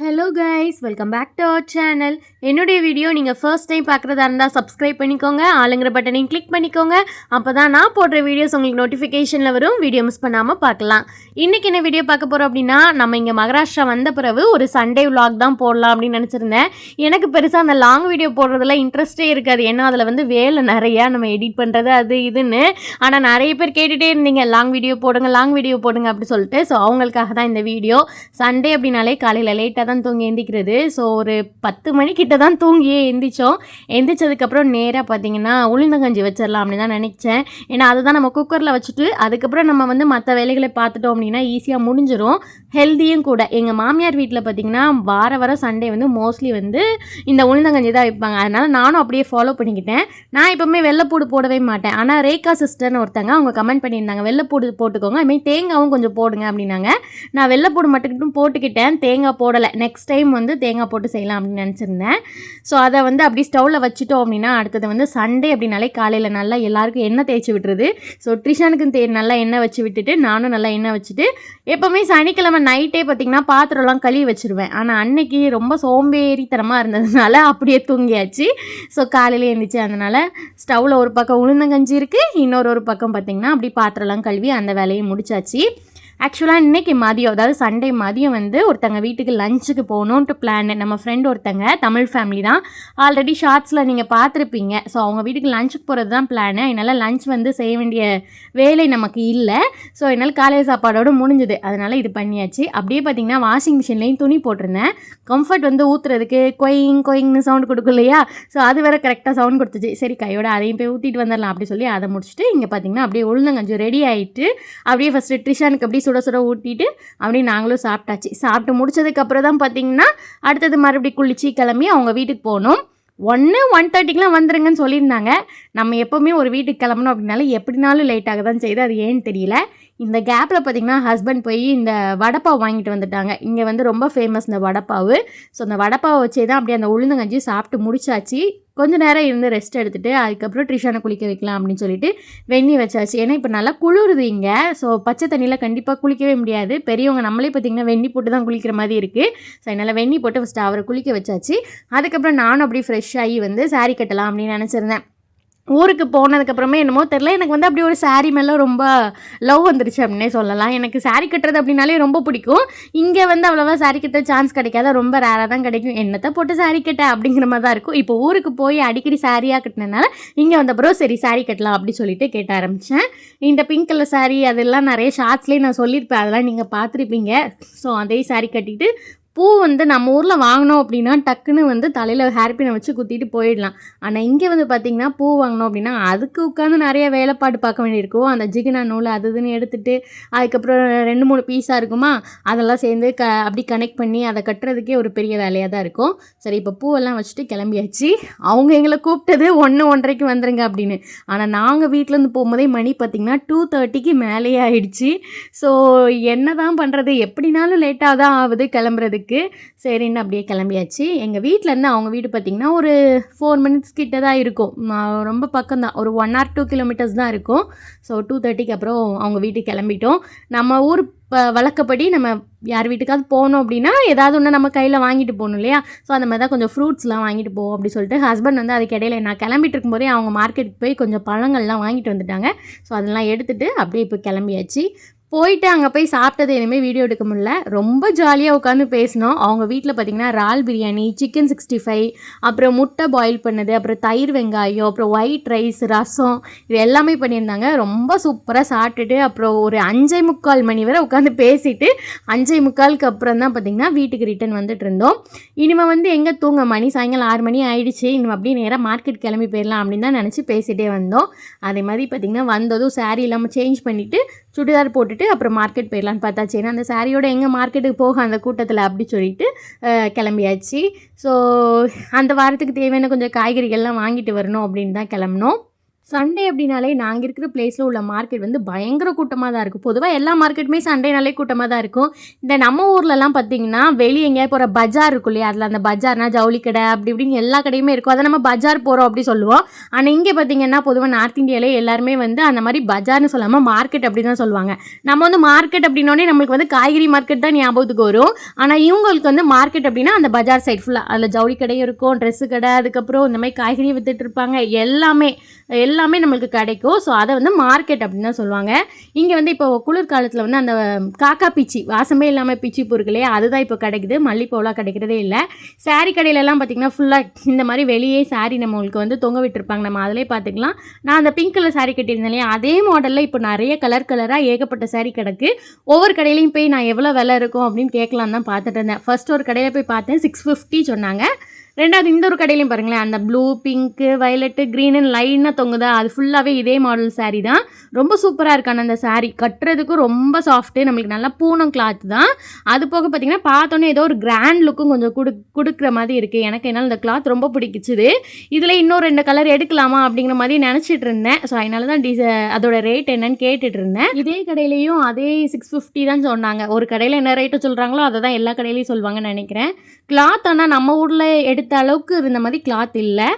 Hello guys welcome back to our channel என்னுடைய video நீங்கள் first time பார்க்குறதா இருந்தால் சப்ஸ்கிரைப் பண்ணிக்கோங்க ஆளுங்கிற பட்டனையும் கிளிக் பண்ணிக்கோங்க. அப்போ தான் நான் போடுற வீடியோஸ் உங்களுக்கு நோட்டிஃபிகேஷனில் வரும். வீடியோ மிஸ் பண்ணாமல் பார்க்கலாம். இன்றைக்கி என்ன வீடியோ பார்க்க போகிறோம் அப்படின்னா நம்ம இங்கே மகாராஷ்டிரா வந்த பிறகு ஒரு சண்டே விலாக் தான் போடலாம் அப்படின்னு நினச்சிருந்தேன். எனக்கு பெருசாக அந்த லாங் வீடியோ போடுறதுல இன்ட்ரெஸ்ட்டே இருக்காது. ஏன்னா அதில் வந்து வேலை நிறையா நம்ம எடிட் பண்ணுறது அது இதுன்னு. ஆனால் நிறைய பேர் கேட்டுகிட்டே இருந்தீங்க லாங் வீடியோ போடுங்க லாங் வீடியோ போடுங்க அப்படி சொல்லிட்டு. ஸோ அவங்களுக்காக தான் இந்த வீடியோ சண்டே அப்படின்னாலே காலையில் லேட்டாக தான் தூங்கி எந்திக்கிறது. ஸோ ஒரு பத்து மணிக்கிட்ட தான் தூங்கியே எந்திரிச்சோம். எந்திரிச்சதுக்கப்புறம் நேராக பார்த்தீங்கன்னா உளுந்தங்கஞ்சி வச்சிடலாம் அப்படின்னு தான் நினச்சேன். ஏன்னா அதுதான் நம்ம குக்கரில் வச்சுட்டு அதுக்கப்புறம் நம்ம வந்து மற்ற வேலைகளை பார்த்துட்டோம் அப்படின்னா ஈஸியாக முடிஞ்சிடும் ஹெல்த்தியும் கூட. எங்கள் மாமியார் வீட்டில் பார்த்தீங்கன்னா வார வாரம் சண்டே வந்து மோஸ்ட்லி வந்து இந்த உளுந்தங்கஞ்சி தான் வைப்பாங்க. அதனால் நானும் அப்படியே ஃபாலோ பண்ணிக்கிட்டேன். நான் எப்போவுமே வெள்ளைப்பூடு போடவே மாட்டேன். ஆனால் ரேகா சிஸ்டர்னு ஒருத்தங்க அவங்க கமெண்ட் பண்ணியிருந்தாங்க. வெள்ளைப்பூடு போட்டுக்கோங்க. அதுமாதிரி தேங்காவும் கொஞ்சம் போடுங்க அப்படின்னாங்க. நான் வெள்ளைப்பூடு மட்டும் போட்டுக்கிட்டேன். தேங்காய் போடலை. நெக்ஸ்ட் டைம் வந்து தேங்காய் போட்டு செய்யலாம் அப்படின்னு நினச்சிருந்தேன். ஸோ அதை வந்து அப்படி ஸ்டவ்வில் வச்சுட்டோம் அப்படின்னா அடுத்தது வந்து சண்டே அப்படின்னாலே காலையில் நல்லா எல்லாருக்கும் எண்ணெய் தேய்ச்சி விட்டுறது ஸோ ட்ரிஷானுக்கும் தே நல்லா எண்ணெய் வச்சு விட்டுட்டு நானும் நல்லா எண்ணெய் வச்சுட்டு எப்போவுமே சனிக்கிழமை நைட்டே பார்த்திங்கன்னா பாத்திரம்லாம் கழுவி வச்சுருவேன். ஆனால் அன்னைக்கு ரொம்ப சோம்பேறித்தனமாக இருந்ததுனால அப்படியே தூங்கியாச்சு. ஸோ காலையில் எழுந்திரிச்சு அதனால் ஸ்டவ்வில் ஒரு பக்கம் உளுந்தங்கஞ்சி இருக்குது இன்னொரு ஒரு பக்கம் பார்த்திங்கன்னா அப்படி பாத்திரம்லாம் கழுவி அந்த வேலையை முடிச்சாச்சு. ஆக்சுவலாக இன்றைக்கி மதியம் அதாவது சண்டே மதியம் வந்து ஒருத்தங்க வீட்டுக்கு லஞ்சுக்கு போகணுன்ட்டு பிளான் நம்ம ஃப்ரெண்ட் ஒருத்தங்க தமிழ் ஃபேமிலி தான். ஆல்ரெடி ஷார்ட்ஸில் நீங்கள் பார்த்துருப்பீங்க. ஸோ அவங்க வீட்டுக்கு லஞ்சுக்கு போகிறது தான் பிளானு என்னால் லஞ்ச் வந்து செய்ய வேண்டிய வேலை நமக்கு இல்லை. ஸோ என்னால் காலையில் சாப்பாடோடு முடிஞ்சுது. அதனால் இது பண்ணியாச்சு. அப்படியே பார்த்தீங்கன்னா வாஷிங் மிஷின்லேயும் துணி போட்டிருந்தேன். கம்ஃபர்ட் வந்து ஊற்றுறதுக்கு கொயிங் கொயிங்னு சவுண்ட் கொடுக்கும் இல்லையா? ஸோ அது வேறு கரெக்டாக சவுண்ட் கொடுத்துச்சு. சரி கையோட அதையும் போய் ஊற்றிட்டு வந்துடலாம் அப்படி சொல்லி அதை முடிச்சுட்டு இங்கே பார்த்தீங்கன்னா அப்படியே உளுந்தங்கஞ்சு ரெடி ஆகிட்டு அப்படியே ஃபஸ்ட்டு ட்ரிஷானுக்கு அப்படியே சுட சுட ஊட்டிட்டு அப்படியே நாங்களும் சாப்பிட்டாச்சு. சாப்பிட்டு முடிச்சதுக்கப்புறம் தான் பார்த்தீங்கன்னா அடுத்தது மறுபடியும் குளிச்சு கிளம்பி அவங்க வீட்டுக்கு போகணும் ஒன்று ஒன் தேர்ட்டிக்கெலாம் வந்துருங்கன்னு சொல்லியிருந்தாங்க. நம்ம எப்போவுமே ஒரு வீட்டுக்கு கிளம்பணும் அப்படின்னால எப்படினாலும் லேட்டாக தான் செய்யுது. அது ஏன்னு தெரியல. இந்த கேப்பில் பார்த்தீங்கன்னா ஹஸ்பண்ட் போய் இந்த வடப்பாவு வாங்கிட்டு வந்துட்டாங்க. இங்கே வந்து ரொம்ப ஃபேமஸ் இந்த வடப்பாவு. ஸோ அந்த வடப்பாவை வச்சே தான் அப்படியே அந்த உளுந்தங்கஞ்சி சாப்பிட்டு முடிச்சாச்சு. கொஞ்ச நேரம் இருந்து ரெஸ்ட் எடுத்துட்டு அதுக்கப்புறம் ட்ரிஷானை குளிக்க வைக்கலாம் அப்படின்னு சொல்லிட்டு வெந்நி வச்சாச்சு. ஏன்னா இப்போ நல்லா குளிருது இங்கே. ஸோ பச்சை தண்ணியில் கண்டிப்பாக குளிக்கவே முடியாது. பெரியவங்க நம்மளே பார்த்திங்கன்னா வெந்நி போட்டு தான் குளிக்கிற மாதிரி இருக்குது ஸோ அதனால் வெந்நி போட்டு ஃபஸ்ட்டு அவரை குளிக்க வச்சாச்சு. அதுக்கப்புறம் நானும் அப்படியே ஃப்ரெஷ் ஆகி வந்து saree கட்டலாம் அப்படின்னு நினச்சிருந்தேன். ஊருக்கு போனதுக்கப்புறமே என்னமோ தெரில எனக்கு வந்து அப்படி ஒரு சாரீ மேலே ரொம்ப லவ் வந்துருச்சு அப்படின்னே சொல்லலாம். எனக்கு சாரீ கட்டுறது அப்படின்னாலே ரொம்ப பிடிக்கும். இங்கே வந்து அவ்வளோவா சாரீ கட்ட சான்ஸ் கிடைக்காத. ரொம்ப ரேராக தான் கிடைக்கும். என்னத்தை போட்டு சாரீ கட்ட அப்படிங்கிற மாதிரி தான் இருக்கும். இப்போ ஊருக்கு போய் அடிக்கடி சாரியாக கட்டினதுனால இங்கே வந்தப்பறம் சரி சாரீ கட்டலாம் அப்படி சொல்லிட்டு கேட்ட ஆரம்பித்தேன் இந்த பிங்க் கலர் சாரீ அதெல்லாம் நிறைய ஷார்ட்ஸ்லேயே நான் சொல்லியிருப்பேன். அதெல்லாம் நீங்கள் பார்த்துருப்பீங்க. ஸோ அதே சாரீ கட்டிட்டு பூ வந்து நம்ம ஊரில் வாங்கினோம் அப்படின்னா டக்குன்னு வந்து தலையில் ஹேர்பினை வச்சு குத்திட்டு போயிடலாம். ஆனால் இங்கே வந்து பார்த்திங்கன்னா பூ வாங்கினோம் அப்படின்னா அதுக்கு உட்காந்து நிறைய வேலைப்பாடு பார்க்க வேண்டியிருக்கும் அந்த ஜிகினா நூல் அது இதுன்னு எடுத்துட்டு அதுக்கப்புறம் ரெண்டு மூணு பீஸாக இருக்குமா அதெல்லாம் சேர்ந்து க அப்படி கனெக்ட் பண்ணி அதை கட்டுறதுக்கே ஒரு பெரிய வேலையாக தான் இருக்கும். சரி இப்போ பூவெல்லாம் வச்சுட்டு கிளம்பியாச்சு. அவங்க எங்களை கூப்பிட்டது ஒன்று ஒன்றரைக்கு வந்துருங்க அப்படின்னு. ஆனால் நாங்கள் வீட்டிலேருந்து போகும்போதே மணி பார்த்திங்கன்னா டூ தேர்ட்டிக்கு மேலேயே ஆயிடுச்சு. ஸோ என்ன தான் பண்ணுறது எப்படினாலும் லேட்டாக தான் ஆகுது கிளம்புறதுக்கு. சரின்னு அப்படியே கிளம்பியாச்சு. எங்கள் வீட்டிலேருந்து அவங்க வீடு பார்த்திங்கன்னா ஒரு ஃபோர் மினிட்ஸ் கிட்ட தான் இருக்கும். ரொம்ப பக்கம் தான் ஒரு ஒன் ஆர் டூ கிலோமீட்டர்ஸ் தான் இருக்கும். ஸோ டூ தேர்ட்டிக்கு அப்புறம் அவங்க வீட்டுக்கு கிளம்பிட்டோம். நம்ம ஊர் இப்போ வழக்கப்படி நம்ம யார் வீட்டுக்காவது போனோம் அப்படின்னா ஏதாவது ஒன்று நம்ம கையில் வாங்கிட்டு போகணும் இல்லையா? ஸோ அந்த மாதிரி தான் கொஞ்சம் ஃப்ரூட்ஸ்லாம் வாங்கிட்டு போவோம் அப்படி சொல்லிட்டு ஹஸ்பண்ட் வந்து அதுக்கு இடையில நான் கிளம்பிட்டு இருக்கும்போதே அவங்க மார்க்கெட்டுக்கு போய் கொஞ்சம் பழங்கள்லாம் வாங்கிட்டு வந்துட்டாங்க. ஸோ அதெல்லாம் எடுத்துகிட்டு அப்படியே இப்போ கிளம்பியாச்சு. போயிட்டு அங்கே போய் சாப்பிட்டது எதுவுமே வீடியோ எடுக்க முடியல. ரொம்ப ஜாலியாக உட்காந்து பேசினோம். அவங்க வீட்டில் பார்த்தீங்கன்னா இறால் பிரியாணி சிக்கன் சிக்ஸ்டி ஃபைவ் அப்புறம் முட்டை பாயில் பண்ணது அப்புறம் தயிர் வெங்காயம் அப்புறம் ஒயிட் ரைஸ் ரசம் இது எல்லாமே பண்ணியிருந்தாங்க. ரொம்ப சூப்பராக சாப்பிட்டுட்டு அப்புறம் ஒரு அஞ்சே முக்கால் மணி வரை உட்காந்து பேசிட்டு அஞ்சே முக்காலுக்கு அப்புறம் தான் பார்த்தீங்கன்னா வீட்டுக்கு ரிட்டன் வந்துட்டு இருந்தோம். இனிமேல் வந்து எங்கே தூங்க? மணி சாயங்காலம் ஆறு மணி ஆயிடுச்சு. இனிமே அப்படியே நேராக மார்க்கெட் கிளம்பி போயிடலாம் அப்படின்னு தான் நினச்சி பேசிகிட்டே வந்தோம். அதே மாதிரி பார்த்திங்கன்னா வந்ததும் saree இல்லாமல் சேஞ்ச் பண்ணிவிட்டு சுடிதார் போட்டுட்டு அப்புறம் மார்க்கெட் போயிடலான்னு பார்த்தா ஏன்னா அந்த சாரியோட எங்கே மார்க்கெட்டுக்கு போக அந்த கூட்டத்தில் அப்படி சொல்லிட்டு கிளம்பியாச்சு. ஸோ அந்த வாரத்துக்கு தேவையான கொஞ்சம் காய்கறிகள்லாம் வாங்கிட்டு வரணும் அப்படின்னு தான் கிளம்புனோம். சண்டே அப்படின்னாலே நாங்கள் இருக்கிற பிளேஸில் உள்ள மார்க்கெட் வந்து பயங்கர கூட்டமாக தான் இருக்கும். பொதுவாக எல்லா மார்க்கெட்டுமே சண்டேனாலே கூட்டமாக தான் இருக்கும். இந்த நம்ம ஊர்லலாம் பார்த்தீங்கன்னா வெளியே எங்கேயா போகிற பஜார் இருக்கும் இல்லையா? அதில் அந்த பஜார்னா ஜவுளி கடை அப்படி இப்படின்னு எல்லா கடையுமே இருக்கும். அதை நம்ம பஜார் போகிறோம் அப்படி சொல்லுவோம். ஆனால் இங்கே பார்த்தீங்கன்னா பொதுவாக நார்த் இந்தியாவிலே எல்லாருமே வந்து அந்த மாதிரி பஜார்னு சொல்லாமல் மார்க்கெட் அப்படி தான் சொல்லுவாங்க. நம்ம வந்து மார்க்கெட் அப்படின்னோடனே நம்மளுக்கு வந்து காய்கறி மார்க்கெட் தான் ஞாபகத்துக்கு வரும். ஆனால் இவங்களுக்கு வந்து மார்க்கெட் அப்படின்னா அந்த பஜார் சைட் ஃபுல்லாக அதில் ஜவுளி கடையும் இருக்கும் ட்ரெஸ்ஸு கடை அதுக்கப்புறம் இந்த மாதிரி காய்கறி வித்துட்டு இருப்பாங்க. எல்லாமே எல்லாமே நம்மளுக்கு கிடைக்கும். ஸோ அதை வந்து மார்க்கெட் அப்படின்னு தான் சொல்லுவாங்க. இங்கே வந்து இப்போ குளிர்காலத்தில் வந்து அந்த காக்கா பீச்சி வாசமே இல்லாமல் பீச்சி பொருட்களே அதுதான் இப்போ கிடைக்குது. மல்லிப்பூலாம் கிடைக்கிறதே இல்லை. சாரீ கடையிலலாம் பார்த்திங்கன்னா ஃபுல்லாக இந்த மாதிரி வெளியே சாரீ நம்மளுக்கு வந்து தொங்க விட்டுருப்பாங்க. நம்ம அதிலே பார்த்துக்கலாம் நான் அந்த பிங்க் கலர் சாரீ கட்டியிருந்தேன் இல்லையா அதே மாடலில் இப்போ நிறைய கலர் கலராக ஏகப்பட்ட சாரீ கிடக்கு. ஒவ்வொரு கடையிலையும் போய் நான் எவ்வளோ விலை இருக்கும் அப்படின்னு கேட்கலான்னு தான் பார்த்துட்டு இருந்தேன். ஃபர்ஸ்ட் ஒரு கடையில் போய் பார்த்தேன் சிக்ஸ் ஃபிஃப்டி சொன்னாங்க. ரெண்டாவது இந்த ஒரு கடையிலையும் பாருங்களேன் அந்த ப்ளூ பிங்க்கு வயலட்டு க்ரீனு லைனாக தொங்குதா? அது ஃபுல்லாகவே இதே மாடல் சாரீ தான். ரொம்ப சூப்பராக இருக்கான அந்த சாரீ கட்டுறதுக்கும் ரொம்ப சாஃப்ட்டு நம்மளுக்கு நல்லா பூனம் கிளாத் தான். அது போக பார்த்தீங்கன்னா பார்த்தோன்னே ஏதோ ஒரு கிராண்ட் லுக்கும் கொஞ்சம் கொடு கொடுக்குற மாதிரி இருக்குது எனக்கு என்னால் இந்த கிளாத் ரொம்ப பிடிக்குச்சுது. இதில் இன்னும் ரெண்டு கலர் எடுக்கலாமா அப்படிங்கிற மாதிரி நினச்சிட்டு இருந்தேன். ஸோ அதனால தான் டிச அதோட ரேட் என்னன்னு கேட்டுட்டு இருந்தேன். இதே கடையிலையும் அதே சிக்ஸ் ஃபிஃப்டி தான் சொன்னாங்க. ஒரு கடையில் என்ன ரேட்டு சொல்கிறாங்களோ அதை தான் எல்லா கடையிலையும் சொல்லுவாங்கன்னு நினைக்கிறேன். கிளாத் ஆனால் நம்ம ஊரில் எடுத்த அளவுக்கு இருந்த மாதிரி கிளாத் இல்லை.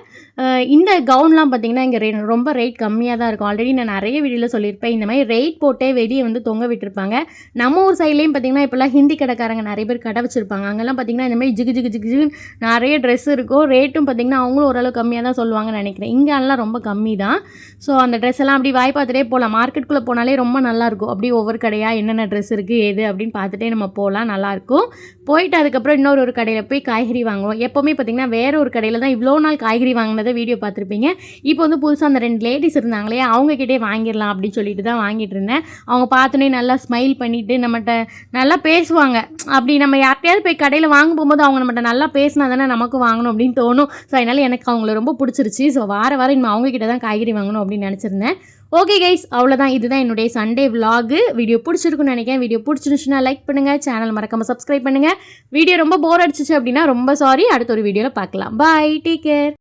இந்த கவுன்லாம் பார்த்தீங்கன்னா இங்கே ரே ரொம்ப ரேட் கம்மியாக தான் இருக்கும். ஆல்ரெடி நான் நிறைய வீடியோவில் சொல்லியிருப்பேன். இந்த மாதிரி ரேட் போட்டே வெளியே வந்து தொங்க விட்டுருப்பாங்க. நம்ம ஊர் சைட்லேயும் பார்த்தீங்கன்னா இப்போல்லாம் ஹிந்தி கடைக்காரங்க நிறைய பேர் கடை வச்சுருப்பாங்க. அங்கெல்லாம் பார்த்தீங்கன்னா இந்த மாதிரி ஜிகு ஜிகு ஜிகு ஜிகுன்னு நிறைய ட்ரெஸ் இருக்கும். ரேட்டும் பார்த்தீங்கன்னா அவங்களும் ஓரளவு கம்மியாக தான் சொல்லுவாங்கன்னு நினைக்கிறேன். இங்கெல்லாம் ரொம்ப கம்மி தான். ஸோ அந்த ட்ரெஸ் எல்லாம் அப்படி வாய் பார்த்துட்டே போகலாம் மார்க்கெட்டுக்குள்ளே போனாலே ரொம்ப நல்லாயிருக்கும் அப்படி ஒவ்வொரு கடையாக என்னென்ன ட்ரெஸ் இருக்குது எது அப்படின்னு பார்த்துட்டே நம்ம போகலாம் நல்லாயிருக்கும் போயிட்டு அதுக்கப்புறம் இன்னொரு ஒரு கடையில் போய் காய்கறி வாங்குவோம். எப்போவுமே பார்த்தீங்கன்னா வேற ஒரு கடையில் தான் இவ்வளோ நாள் காய்கறி வாங்கினதை வீடியோ பார்த்துருப்பீங்க இப்போ வந்து புதுசாக அந்த ரெண்டு லேடிஸ் இருந்தாங்களே அவங்கக்கிட்டே வாங்கிடலாம் அப்படின்னு சொல்லிட்டு தான் வாங்கிட்டு இருந்தேன். அவங்க பார்த்தோன்னே நல்லா ஸ்மைல் பண்ணிவிட்டு நம்மகிட்ட நல்லா பேசுவாங்க. அப்படி நம்ம யார்கிட்டயாவது போய் கடையில் வாங்க போகும்போது அவங்க நம்மகிட்ட நல்லா பேசினா தானே நமக்கும் வாங்கணும் அப்படின்னு தோணும். ஸோ அதனால் எனக்கு அவங்கள ரொம்ப பிடிச்சிருச்சு. ஸோ வார வாரம் இனிமேல் அவங்கக்கிட்ட தான் காய்கறி வாங்கணும் அப்படின்னு நினச்சிருந்தேன். ஓகே கைஸ் அவ்வளோதான் இதுதான் என்னுடைய சண்டே விலாகு வீடியோ பிடிச்சிருக்குன்னு நினைக்கிறேன். வீடியோ பிடிச்சிருந்துச்சுன்னா லைக் பண்ணுங்கள் சேனல் மறக்காமல் சப்ஸ்கிரைப் பண்ணுங்கள் வீடியோ ரொம்ப போர் அடிச்சிச்சு அப்படின்னா ரொம்ப சாரி அடுத்த ஒரு வீடியோவில் பார்க்கலாம். Bye take care